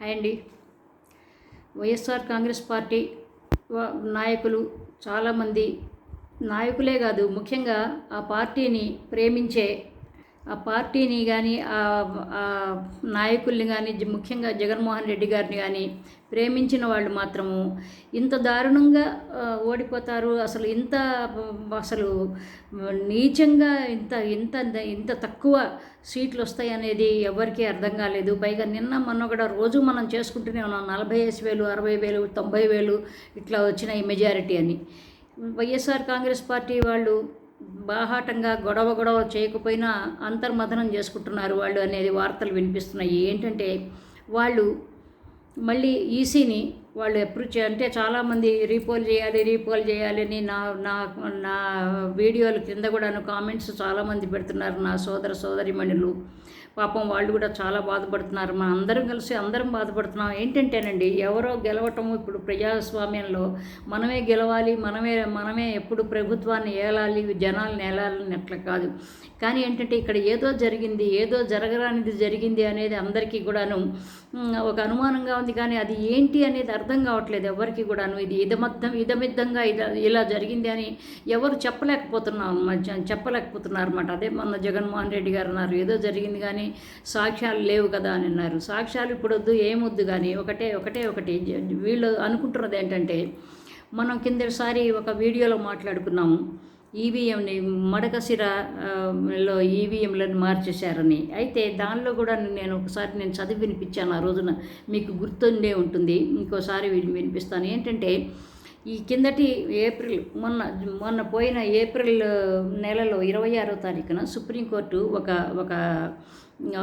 Hi అండి. YSR Congress party నాయకులు చాలామంది నాయకులే కాదు ముఖ్యంగా ఆ పార్టీని ప్రేమించే ఆ పార్టీని కానీ ఆ నాయకుల్ని కానీ ముఖ్యంగా జగన్మోహన్ రెడ్డి గారిని కానీ ప్రేమించిన వాళ్ళు మాత్రము ఇంత దారుణంగా ఓడిపోతారు. అసలు ఇంత అసలు నీచంగా ఇంత ఇంత ఇంత తక్కువ సీట్లు వస్తాయి అనేది ఎవరికీ అర్థం కాలేదు. పైగా నిన్న మొన్న కూడా రోజు మనం చేసుకుంటూనే ఉన్నాం. నలభై ఐదు వేలు అరవై వేలు తొంభై వేలు ఇట్లా వచ్చిన ఈ మెజారిటీ అని. వైఎస్ఆర్ కాంగ్రెస్ పార్టీ వాళ్ళు బాహాటంగా గొడవ గొడవ చేయకపోయినా అంతర్మథనం చేసుకుంటున్నారు వాళ్ళు అనేది వార్తలు వినిపిస్తున్నాయి. ఏంటంటే వాళ్ళు మళ్ళీ ఈసీని వాళ్ళు అప్రూవ్ చే అంటే చాలామంది రీపోల్ చేయాలి రీపోల్ చేయాలి అని నా నా నా వీడియోల కింద కూడాను కామెంట్స్ చాలామంది పెడుతున్నారు నా సోదర సోదరిమణులు. పాపం వాళ్ళు కూడా చాలా బాధపడుతున్నారు. మనం అందరం కలిసి అందరం బాధపడుతున్నాం. ఏంటంటేనండి ఎవరో గెలవటం ఇప్పుడు ప్రజాస్వామ్యంలో మనమే గెలవాలి మనమే మనమే ఎప్పుడు ప్రభుత్వాన్ని ఏలాలి జనాలను ఏలాలని అట్లా కాదు. కానీ ఏంటంటే ఇక్కడ ఏదో జరిగింది ఏదో జరగరానిది జరిగింది అనేది అందరికీ కూడాను ఒక అనుమానంగా ఉంది. కానీ అది ఏంటి అనేది అర్థం కావట్లేదు ఎవరికి కూడాను. ఇది ఇదమద్దం ఇదమిద్దంగా ఇలా ఇలా జరిగింది అని ఎవరు చెప్పలేకపోతున్నాం చెప్పలేకపోతున్నారు అనమాట అదే మొన్న జగన్మోహన్ రెడ్డి గారు అన్నారు ఏదో జరిగింది కానీ సాక్ష్యాలు లేవు కదా అని అన్నారు. సాక్ష్యాలు ఇప్పుడు వద్దు ఏమొద్దు కానీ ఒకటే ఒకటే ఒకటి. వీళ్ళు అనుకుంటున్నది ఏంటంటే మనం కిందసారి ఒక వీడియోలో మాట్లాడుకున్నాము. ఈవీఎంని మడకసిర ఆ, లో ఈవీఎంలను మార్చేశారని. అయితే దానిలో కూడా నేను ఒకసారి నేను చదివి వినిపించాను ఆ రోజున. మీకు గుర్తుండే ఉంటుంది. ఇంకోసారి వినిపిస్తాను. ఏంటంటే ఈ కిందటి ఏప్రిల్ మొన్న మొన్న పోయిన ఏప్రిల్ నెలలో ఇరవై ఆరో తారీఖున సుప్రీంకోర్టు ఒక ఒక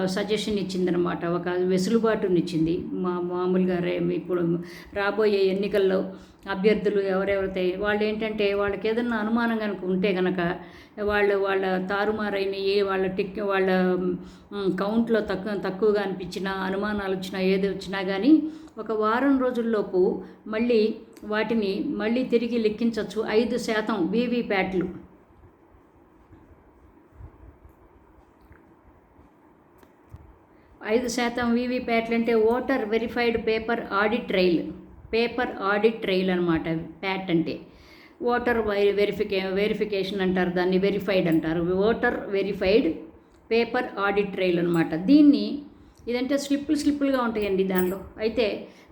సజెషన్ ఇచ్చిందనమాట ఒక వెసులుబాటునిచ్చింది. మా మామూలుగా రే ఇప్పుడు రాబోయే ఎన్నికల్లో అభ్యర్థులు ఎవరెవరైతే వాళ్ళు ఏంటంటే వాళ్ళకి ఏదన్నా అనుమానం కనుక ఉంటే కనుక వాళ్ళు వాళ్ళ తారుమారైనవి వాళ్ళ టిక్ వాళ్ళ కౌంట్లో తక్కువ తక్కువగా అనిపించినా అనుమానాలు వచ్చినా ఏది వచ్చినా కానీ ఒక వారం రోజుల్లోపు మళ్ళీ వాటిని మళ్ళీ తిరిగి లెక్కించవచ్చు ఐదు శాతం వీవీప్యాట్లు ఐదు శాతం వీవీప్యాట్లు అంటే voter verified paper audit trail. Paper audit trail అనమాట ప్యాట్ అంటే. ఓటర్ వెరిఫికే వెరిఫికేషన్ అంటారు దాన్ని వెరిఫైడ్ అంటారు. Voter verified paper audit trail అనమాట దీన్ని ఇదంటే స్లిప్పులు స్లిప్పులుగా ఉంటాయండి దానిలో. అయితే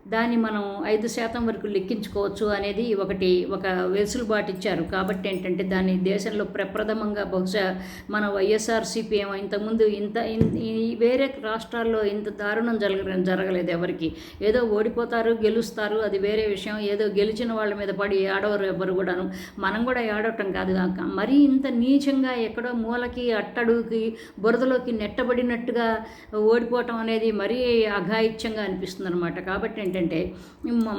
దాన్ని మనం ఐదు శాతం వరకు లెక్కించుకోవచ్చు అనేది ఒకటి ఒక వెసులుబాటు ఇచ్చారు. కాబట్టి ఏంటంటే దాన్ని దేశంలో ప్రప్రథమంగా బహుశా మన వైఎస్ఆర్సీపీ ఏమో ఇంతకుముందు ఇంత వేరే రాష్ట్రాల్లో ఇంత దారుణం జరగ జరగలేదు ఎవరికి. ఏదో ఓడిపోతారు గెలుస్తారు అది వేరే విషయం. ఏదో గెలిచిన వాళ్ళ మీద పడి ఆడవరు ఎవరు కూడాను. మనం కూడా ఆడవటం కాదు కాక మరీ ఇంత నీచంగా ఎక్కడో మూలకి అట్టడుకి బురదలోకి నెట్టబడినట్టుగా ఓడిపోవటం అనేది మరీ అఘాయిత్యంగా అనిపిస్తుంది అనమాట కాబట్టి ఏంటంటే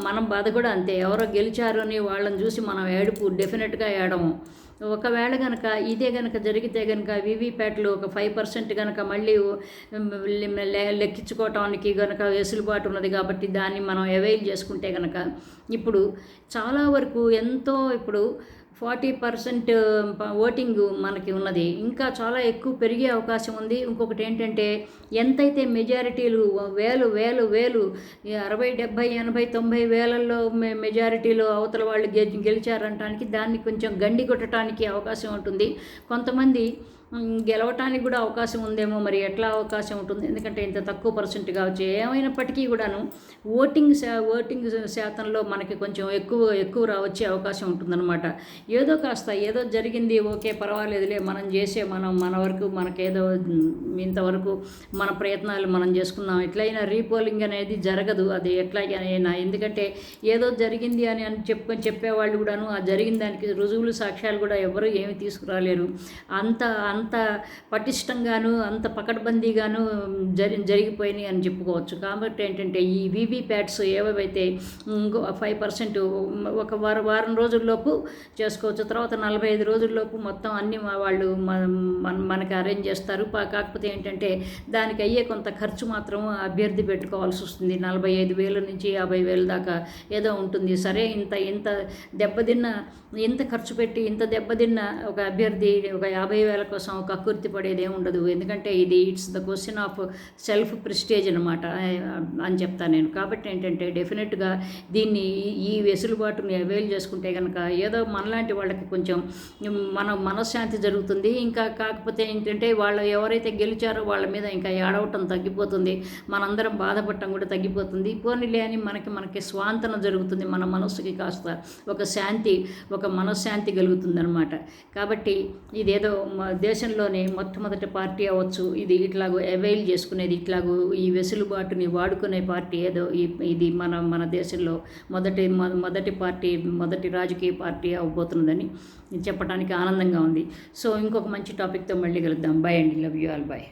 మనం బాధ కూడా అంతే. ఎవరో గెలిచారు అని వాళ్ళని చూసి మనం ఏడుపు డెఫినెట్గా ఏడము. ఒకవేళ కనుక ఇదే కనుక జరిగితే కనుక వీవీప్యాట్లు ఒక ఫైవ్ పర్సెంట్ కనుక మళ్ళీ లెక్కించుకోవటానికి కనుక వెసులుబాటు ఉన్నది కాబట్టి దాన్ని మనం అవైల్ చేసుకుంటే కనుక ఇప్పుడు చాలా వరకు ఎంతో ఇప్పుడు ఫార్టీ పర్సెంట్ ఓటింగ్ మనకి ఉన్నది. ఇంకా చాలా ఎక్కువ పెరిగే అవకాశం ఉంది. ఇంకొకటి ఏంటంటే ఎంతైతే మెజారిటీలు వేలు వేలు వేలు అరవై డెబ్భై ఎనభై తొంభై వేలల్లో మెజారిటీలో అవతల వాళ్ళు గె గెలిచారంటానికి దాన్ని కొంచెం గండి కొట్టడానికి అవకాశం ఉంటుంది. కొంతమంది గెలవటానికి కూడా అవకాశం ఉందేమో మరి ఎట్లా అవకాశం ఉంటుంది? ఎందుకంటే ఇంత తక్కువ పర్సెంట్ కావచ్చు. ఏమైనప్పటికీ కూడాను ఓటింగ్ శా ఓటింగ్ శాతంలో మనకి కొంచెం ఎక్కువ ఎక్కువ రావచ్చే అవకాశం ఉంటుందన్నమాట. ఏదో కాస్త ఏదో జరిగింది ఓకే పర్వాలేదులే మనం చేసే మనం మన వరకు మనకేదో ఇంతవరకు మన ప్రయత్నాలు మనం చేసుకున్నాం. ఎట్లయినా రీపోలింగ్ అనేది జరగదు. అది ఎట్లాగైనా ఎందుకంటే ఏదో జరిగింది అని అని చెప్పుకొని చెప్పేవాళ్ళు కూడాను ఆ జరిగిన దానికి రుజువులు సాక్ష్యాలు కూడా ఎవరు ఏమి తీసుకురాలేరు. అంత అంత పటిష్టంగాను అంత పకడ్బందీగాను జరి జరిగిపోయినాయి అని చెప్పుకోవచ్చు. కాబట్టి ఏంటంటే ఈ వీవీప్యాట్స్ ఏవైతే ఇంకో ఫైవ్ పర్సెంట్ ఒక వారం వారం రోజుల్లోపు చేసుకోవచ్చు. తర్వాత నలభై ఐదు రోజుల్లోపు మొత్తం అన్ని వాళ్ళు మన- మనకి అరేంజ్ చేస్తారు. కాకపోతే ఏంటంటే దానికి అయ్యే కొంత ఖర్చు మాత్రం అభ్యర్థి పెట్టుకోవాల్సి వస్తుంది. నలభై ఐదు వేల నుంచి యాభై వేల దాకా ఏదో ఉంటుంది. సరే ఇంత ఇంత దెబ్బతిన్న ఇంత ఖర్చు పెట్టి ఇంత దెబ్బతిన్న ఒక అభ్యర్థి ఒక యాభై వేల కోసం కోసం కక్కుర్తి పడేదే ఉండదు. ఎందుకంటే ఇది it's the question of self prestige అనమాట అని చెప్తాను నేను. కాబట్టి ఏంటంటే డెఫినెట్గా దీన్ని ఈ వెసులుబాటుని అవైల్ చేసుకుంటే కనుక ఏదో మనలాంటి వాళ్ళకి కొంచెం మన మనశ్శాంతి జరుగుతుంది. ఇంకా కాకపోతే ఏంటంటే వాళ్ళు ఎవరైతే గెలిచారో వాళ్ళ మీద ఇంకా ఏడవటం తగ్గిపోతుంది. మనందరం బాధపడటం కూడా తగ్గిపోతుంది. పోనీలే అని మనకి మనకి స్వాంతన జరుగుతుంది. మన మనస్సుకి కాస్త ఒక శాంతి ఒక మనశ్శాంతి కలుగుతుంది అనమాట కాబట్టి ఇదేదో దేశంలోనే మొట్టమొదటి పార్టీ అవ్వచ్చు. ఇది ఇట్లాగో అవైల్ చేసుకునేది ఇట్లాగో ఈ వెసులుబాటుని వాడుకునే పార్టీ ఏదో ఇది మన మన దేశంలో మొదటి మొదటి పార్టీ మొదటి రాజకీయ పార్టీ అవ్వబోతున్నదని చెప్పడానికి ఆనందంగా ఉంది. సో ఇంకొక మంచి టాపిక్తో మళ్ళీ కలుద్దాం. బాయ్ అండి. Love you all bye